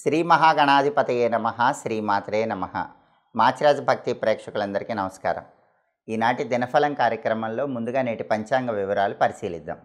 శ్రీ మహాగణాధిపతయే నమ శ్రీమాత్రే నమ. మాచిరాజు భక్తి ప్రేక్షకులందరికీ నమస్కారం. ఈనాటి దినఫలం కార్యక్రమంలో ముందుగా నేటి పంచాంగ వివరాలు పరిశీలిద్దాం.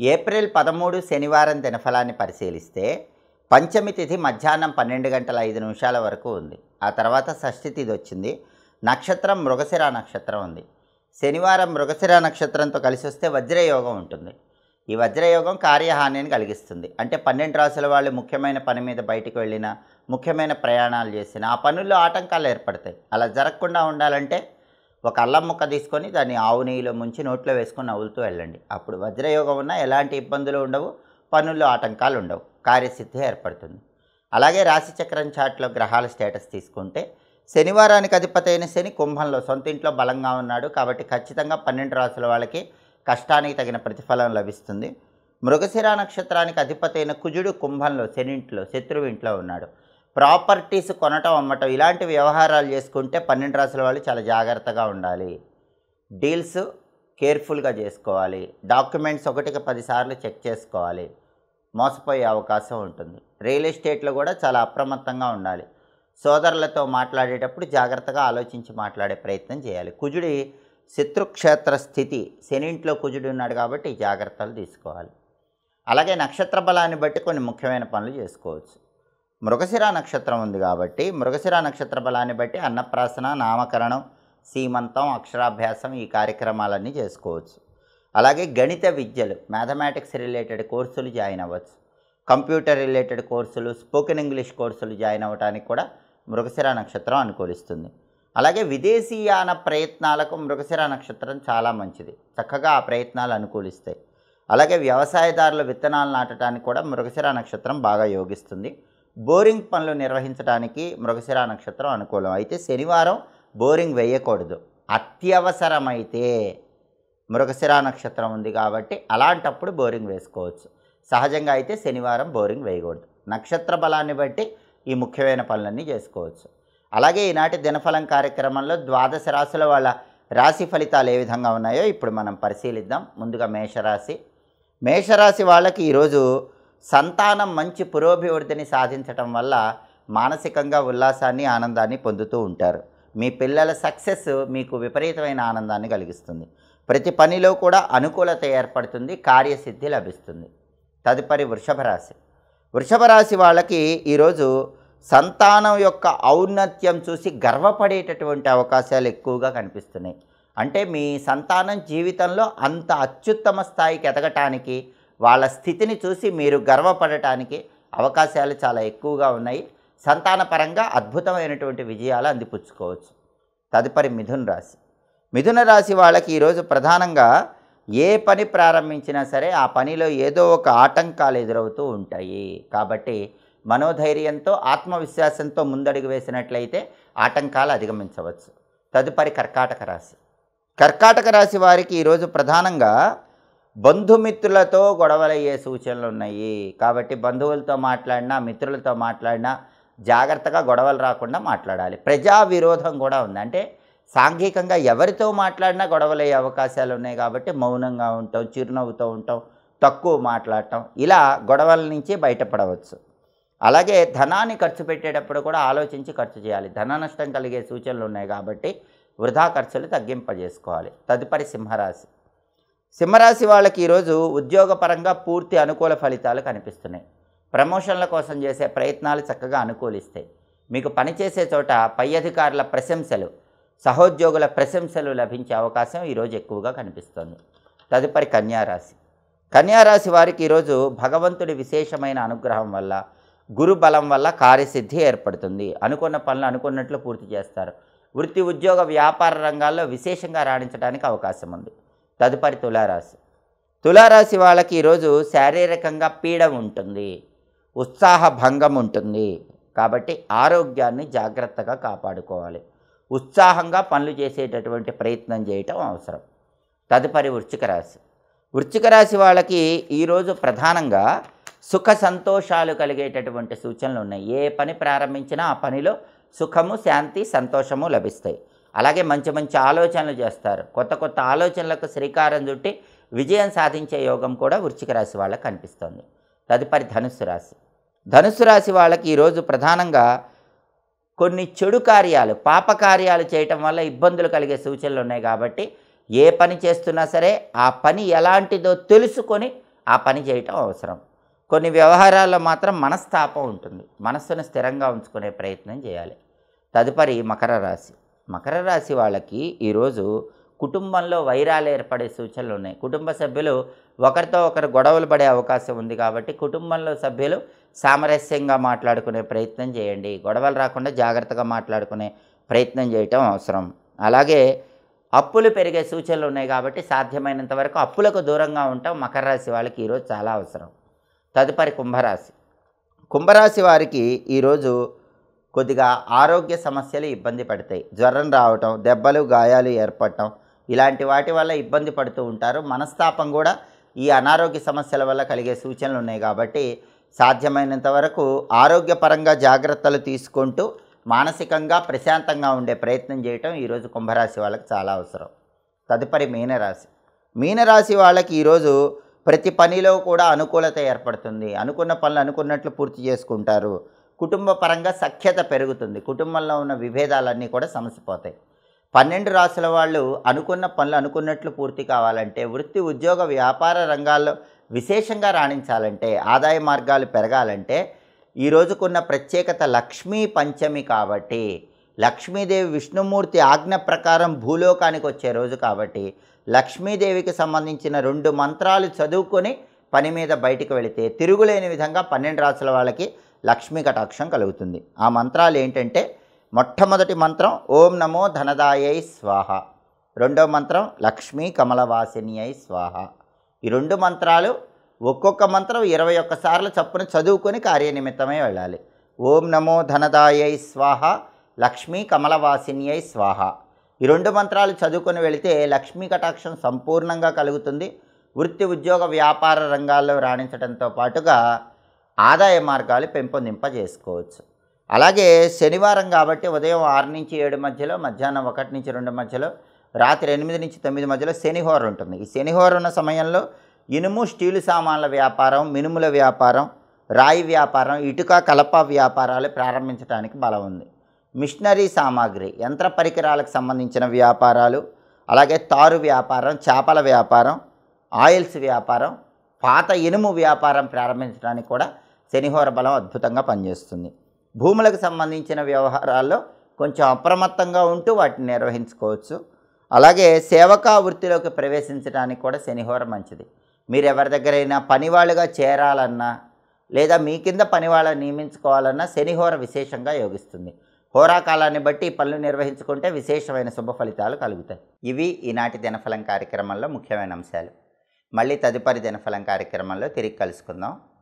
ఏప్రిల్ పదమూడు శనివారం దినఫలాన్ని పరిశీలిస్తే పంచమి తిథి మధ్యాహ్నం పన్నెండు గంటల ఐదు నిమిషాల వరకు ఉంది. ఆ తర్వాత షష్ఠి తిథి వచ్చింది. నక్షత్రం మృగశిర నక్షత్రం ఉంది. శనివారం మృగశిర నక్షత్రంతో కలిసి వస్తే వజ్రయోగం ఉంటుంది. ఈ వజ్రయోగం కార్యహానిని కలిగిస్తుంది. అంటే పన్నెండు రాసుల వాళ్ళు ముఖ్యమైన పని మీద బయటికి వెళ్ళినా ముఖ్యమైన ప్రయాణాలు చేసిన ఆ పనుల్లో ఆటంకాలు ఏర్పడతాయి. అలా జరగకుండా ఉండాలంటే ఒక అల్లం ముక్క తీసుకొని దాన్ని ఆవు నెయ్యిలో ముంచి నోట్లో వేసుకొని నవ్వులుతూ వెళ్ళండి. అప్పుడు వజ్రయోగం ఉన్నా ఎలాంటి ఇబ్బందులు ఉండవు పనుల్లో ఆటంకాలు ఉండవు కార్యసిద్ధి ఏర్పడుతుంది. అలాగే రాశిచక్రం చాట్లో గ్రహాల స్టేటస్ తీసుకుంటే శనివారానికి అధిపతి అయిన శని కుంభంలో సొంత ఇంట్లో బలంగా ఉన్నాడు కాబట్టి ఖచ్చితంగా పన్నెండు రాసుల వాళ్ళకి కష్టానికి తగిన ప్రతిఫలం లభిస్తుంది. మృగశిర నక్షత్రానికి అధిపతి అయిన కుజుడు కుంభంలో శనింట్లో శత్రువు ఇంట్లో ఉన్నాడు. ప్రాపర్టీస్ కొనటం అమ్మటం ఇలాంటి వ్యవహారాలు చేసుకుంటే పన్నెండు రాసుల వాళ్ళు చాలా జాగ్రత్తగా ఉండాలి. డీల్స్ కేర్ఫుల్గా చేసుకోవాలి. డాక్యుమెంట్స్ ఒకటికి పదిసార్లు చెక్ చేసుకోవాలి. మోసపోయే అవకాశం ఉంటుంది. రియల్ ఎస్టేట్లో కూడా చాలా అప్రమత్తంగా ఉండాలి. సోదరులతో మాట్లాడేటప్పుడు జాగ్రత్తగా ఆలోచించి మాట్లాడే ప్రయత్నం చేయాలి. కుజుడి శత్రుక్షేత్ర స్థితి శనింట్లో కుజుడు ఉన్నాడు కాబట్టి జాగ్రత్తలు తీసుకోవాలి. అలాగే నక్షత్ర బలాన్ని బట్టి కొన్ని ముఖ్యమైన పనులు చేసుకోవచ్చు. మృగశిర నక్షత్రం ఉంది కాబట్టి మృగశిర నక్షత్ర బలాన్ని బట్టి అన్నప్రాసన నామకరణం సీమంతం అక్షరాభ్యాసం ఈ కార్యక్రమాలన్నీ చేసుకోవచ్చు. అలాగే గణిత విద్యలు మ్యాథమెటిక్స్ రిలేటెడ్ కోర్సులు జాయిన్ అవ్వచ్చు. కంప్యూటర్ రిలేటెడ్ కోర్సులు స్పోకెన్ ఇంగ్లీష్ కోర్సులు జాయిన్ అవ్వడానికి కూడా మృగశిర నక్షత్రం అనుకూలిస్తుంది. అలాగే విదేశీయాన ప్రయత్నాలకు మృగశిర నక్షత్రం చాలా మంచిది. చక్కగా ఆ ప్రయత్నాలు అనుకూలిస్తాయి. అలాగే వ్యవసాయదారుల విత్తనాలు నాటడానికి కూడా మృగశిర నక్షత్రం బాగా యోగిస్తుంది. బోరింగ్ పనులు నిర్వహించడానికి మృగశిర నక్షత్రం అనుకూలం. అయితే శనివారం బోరింగ్ వేయకూడదు. అత్యవసరమైతే మృగశిర నక్షత్రం ఉంది కాబట్టి అలాంటప్పుడు బోరింగ్ వేసుకోవచ్చు. సహజంగా అయితే శనివారం బోరింగ్ వేయకూడదు. నక్షత్ర బలాన్ని బట్టి ఈ ముఖ్యమైన పనులన్నీ చేసుకోవచ్చు. అలాగే ఈనాటి దినఫలం కార్యక్రమంలో ద్వాదశ రాశుల వాళ్ళ రాశి ఫలితాలు ఏ విధంగా ఉన్నాయో ఇప్పుడు మనం పరిశీలిద్దాం. ముందుగా మేషరాశి. మేషరాశి వాళ్ళకి ఈరోజు సంతానం మంచి పురోభివృద్ధిని సాధించటం వల్ల మానసికంగా ఉల్లాసాన్ని ఆనందాన్ని పొందుతూ ఉంటారు. మీ పిల్లల సక్సెస్ మీకు విపరీతమైన ఆనందాన్ని కలిగిస్తుంది. ప్రతి పనిలో కూడా అనుకూలత ఏర్పడుతుంది కార్యసిద్ధి లభిస్తుంది. తదుపరి వృషభ రాశి. వృషభ రాశి వాళ్ళకి ఈరోజు సంతానం యొక్క ఔన్నత్యం చూసి గర్వపడేటటువంటి అవకాశాలు ఎక్కువగా కనిపిస్తున్నాయి. అంటే మీ సంతానం జీవితంలో అంత అత్యుత్తమ స్థాయికి ఎదగటానికి వాళ్ళ స్థితిని చూసి మీరు గర్వపడటానికి అవకాశాలు చాలా ఎక్కువగా ఉన్నాయి. సంతానపరంగా అద్భుతమైనటువంటి విజయాలు అందిపుచ్చుకోవచ్చు. తదుపరి మిథున రాశి. మిథున రాశి వాళ్ళకి ఈరోజు ప్రధానంగా ఏ పని ప్రారంభించినా సరే ఆ పనిలో ఏదో ఒక ఆటంకాలు ఎదురవుతూ ఉంటాయి. కాబట్టి మనోధైర్యంతో ఆత్మవిశ్వాసంతో ముందడుగు వేసినట్లయితే ఆటంకాలు అధిగమించవచ్చు. తదుపరి కర్కాటక రాశి. కర్కాటక రాశి వారికి ఈరోజు ప్రధానంగా బంధుమిత్రులతో గొడవలయ్యే సూచనలు ఉన్నాయి. కాబట్టి బంధువులతో మాట్లాడినా మిత్రులతో మాట్లాడినా జాగ్రత్తగా గొడవలు రాకుండా మాట్లాడాలి. ప్రజా విరోధం కూడా ఉంది. అంటే సాంఘికంగా ఎవరితో మాట్లాడినా గొడవలయ్యే అవకాశాలు ఉన్నాయి కాబట్టి మౌనంగా ఉంటాం చిరునవ్వుతో ఉంటాం తక్కువ మాట్లాడటం. ఇలా గొడవల నుంచి బయటపడవచ్చు. అలాగే ధనాన్ని ఖర్చు పెట్టేటప్పుడు కూడా ఆలోచించి ఖర్చు చేయాలి. ధన నష్టం కలిగే సూచనలు ఉన్నాయి కాబట్టి వృధా ఖర్చులు తగ్గింపజేసుకోవాలి. తదుపరి సింహరాశి. సింహరాశి వాళ్ళకి ఈరోజు ఉద్యోగపరంగా పూర్తి అనుకూల ఫలితాలు కనిపిస్తున్నాయి. ప్రమోషన్ల కోసం చేసే ప్రయత్నాలు చక్కగా అనుకూలిస్తాయి. మీకు పనిచేసే చోట పై అధికారుల ప్రశంసలు సహోద్యోగుల ప్రశంసలు లభించే అవకాశం ఈరోజు ఎక్కువగా కనిపిస్తుంది. తదుపరి కన్యారాశి. కన్యారాశి వారికి ఈరోజు భగవంతుడి విశేషమైన అనుగ్రహం వల్ల గురు బలం వల్ల కార్యసిద్ధి ఏర్పడుతుంది. అనుకున్న పనులు అనుకున్నట్లు పూర్తి చేస్తారు. వృత్తి ఉద్యోగ వ్యాపార రంగాల్లో విశేషంగా రాణించడానికి అవకాశం ఉంది. తదుపరి తులారాశి. తులారాశి వాళ్ళకి ఈరోజు శారీరకంగా పీడ ఉంటుంది. ఉత్సాహ భంగం ఉంటుంది. కాబట్టి ఆరోగ్యాన్ని జాగ్రత్తగా కాపాడుకోవాలి. ఉత్సాహంగా పనులు చేసేటటువంటి ప్రయత్నం చేయటం అవసరం. తదుపరి వృశ్చిక రాశి. వృశ్చిక రాశి వాళ్ళకి ఈరోజు ప్రధానంగా సుఖ సంతోషాలు కలిగేటటువంటి సూచనలు ఉన్నాయి. ఏ పని ప్రారంభించినా ఆ పనిలో సుఖము శాంతి సంతోషము లభిస్తాయి. అలాగే మంచి మంచి ఆలోచనలు చేస్తారు. కొత్త కొత్త ఆలోచనలకు శ్రీకారం చుట్టి విజయం సాధించే యోగం కూడా వృశ్చిక రాశి వాళ్ళకి కనిపిస్తుంది. తదుపరి ధనుస్సు రాశి. ధనుస్సు రాశి వాళ్ళకి ఈరోజు ప్రధానంగా కొన్ని చెడు కార్యాలు పాపకార్యాలు చేయటం వల్ల ఇబ్బందులు కలిగే సూచనలు ఉన్నాయి కాబట్టి ఏ పని చేస్తున్నా సరే ఆ పని ఎలాంటిదో తెలుసుకొని ఆ పని చేయటం అవసరం. కొన్ని వ్యవహారాల్లో మాత్రం మనస్తాపం ఉంటుంది. మనస్సును స్థిరంగా ఉంచుకునే ప్రయత్నం చేయాలి. తదుపరి మకర రాశి. మకర రాశి వాళ్ళకి ఈరోజు కుటుంబంలో వైరాలు ఏర్పడే సూచనలు ఉన్నాయి. కుటుంబ సభ్యులు ఒకరితో ఒకరు గొడవలు పడే అవకాశం ఉంది కాబట్టి కుటుంబంలో సభ్యులు సామరస్యంగా మాట్లాడుకునే ప్రయత్నం చేయండి. గొడవలు రాకుండా జాగ్రత్తగా మాట్లాడుకునే ప్రయత్నం చేయటం అవసరం. అలాగే అప్పులు పెరిగే సూచనలు ఉన్నాయి కాబట్టి సాధ్యమైనంత వరకు అప్పులకు దూరంగా ఉండటం మకర రాశి వాళ్ళకి ఈరోజు చాలా అవసరం. తదుపరి కుంభరాశి. కుంభరాశి వారికి ఈరోజు కొద్దిగా ఆరోగ్య సమస్యలు ఇబ్బంది పడతాయి. జ్వరం రావటం దెబ్బలు గాయాలు ఏర్పడటం ఇలాంటి వాటి వల్ల ఇబ్బంది పడుతూ ఉంటారు. మనస్తాపం కూడా ఈ అనారోగ్య సమస్యల వల్ల కలిగే సూచనలు ఉన్నాయి కాబట్టి సాధ్యమైనంత వరకు ఆరోగ్యపరంగా జాగ్రత్తలు తీసుకుంటూ మానసికంగా ప్రశాంతంగా ఉండే ప్రయత్నం చేయటం ఈరోజు కుంభరాశి వాళ్ళకి చాలా అవసరం. తదుపరి మీనరాశి. మీనరాశి వాళ్ళకి ఈరోజు ప్రతి పనిలో కూడా అనుకూలత ఏర్పడుతుంది. అనుకున్న పనులు అనుకున్నట్లు పూర్తి చేసుకుంటారు. కుటుంబ పరంగా సఖ్యత పెరుగుతుంది. కుటుంబంలో ఉన్న విభేదాలన్నీ కూడా సమసిపోతాయి. పన్నెండు రాసుల వాళ్ళు అనుకున్న పనులు అనుకున్నట్లు పూర్తి కావాలంటే వృత్తి ఉద్యోగ వ్యాపార రంగాల్లో విశేషంగా రాణించాలంటే ఆదాయ మార్గాలు పెరగాలంటే ఈ రోజుకున్న ప్రత్యేకత లక్ష్మీ పంచమి కాబట్టి లక్ష్మీదేవి విష్ణుమూర్తి ఆజ్ఞ ప్రకారం భూలోకానికి వచ్చే రోజు కాబట్టి లక్ష్మీదేవికి సంబంధించిన రెండు మంత్రాలు చదువుకొని పని మీద బయటికి వెళితే తిరుగులేని విధంగా పన్నెండు రాసుల వాళ్ళకి లక్ష్మీ కటాక్షం కలుగుతుంది. ఆ మంత్రాలు ఏంటంటే మొట్టమొదటి మంత్రం ఓం నమో ధనదాయై స్వాహ. రెండో మంత్రం లక్ష్మీ కమలవాసినియై స్వాహ. ఈ రెండు మంత్రాలు ఒక్కొక్క మంత్రం ఇరవై ఒక్కసార్లు చప్పున చదువుకొని కార్యనిమిత్తమై వెళ్ళాలి. ఓం నమో ధనదాయై స్వాహ లక్ష్మీ కమలవాసినియై స్వాహ. ఈ రెండు మంత్రాలు చదువుకొని వెళితే లక్ష్మీ కటాక్షం సంపూర్ణంగా కలుగుతుంది. వృత్తి ఉద్యోగ వ్యాపార రంగాల్లో రాణించడంతో పాటుగా ఆదాయ మార్గాలు పెంపొందింపజేసుకోవచ్చు. అలాగే శనివారం కాబట్టి ఉదయం ఆరు నుంచి ఏడు మధ్యలో మధ్యాహ్నం ఒకటి నుంచి రెండు మధ్యలో రాత్రి ఎనిమిది నుంచి తొమ్మిది మధ్యలో శనిహోర ఉంటుంది. ఈ శనిహోర ఉన్న సమయంలో ఇనుము స్టీలు సామాన్ల వ్యాపారం మినుముల వ్యాపారం రాయి వ్యాపారం ఇటుక కలప వ్యాపారాలు ప్రారంభించడానికి బలం ఉంది. మిషనరీ సామాగ్రి యంత్ర పరికరాలకు సంబంధించిన వ్యాపారాలు అలాగే తారు వ్యాపారం చేపల వ్యాపారం ఆయిల్స్ వ్యాపారం పాత ఇనుము వ్యాపారం ప్రారంభించడానికి కూడా శనిహోర బలం అద్భుతంగా పనిచేస్తుంది. భూములకు సంబంధించిన వ్యవహారాల్లో కొంచెం అప్రమత్తంగా ఉంటూ వాటిని నిర్వహించుకోవచ్చు. అలాగే సేవకా వృత్తిలోకి ప్రవేశించడానికి కూడా శనిహోర మంచిది. మీరు ఎవరి దగ్గరైనా పనివాళ్ళుగా చేరాలన్నా లేదా మీ కింద పనివాళ్ళని నియమించుకోవాలన్నా శనిహోర విశేషంగా యోగిస్తుంది. హోరాకాలాన్ని బట్టి పనులు నిర్వహించుకుంటే విశేషమైన శుభ ఫలితాలు కలుగుతాయి. ఇవి ఈనాటి దినఫలం కార్యక్రమంలో ముఖ్యమైన అంశాలు. మళ్ళీ తదుపరి దినఫలం కార్యక్రమంలో తిరిగి కలుసుకుందాం.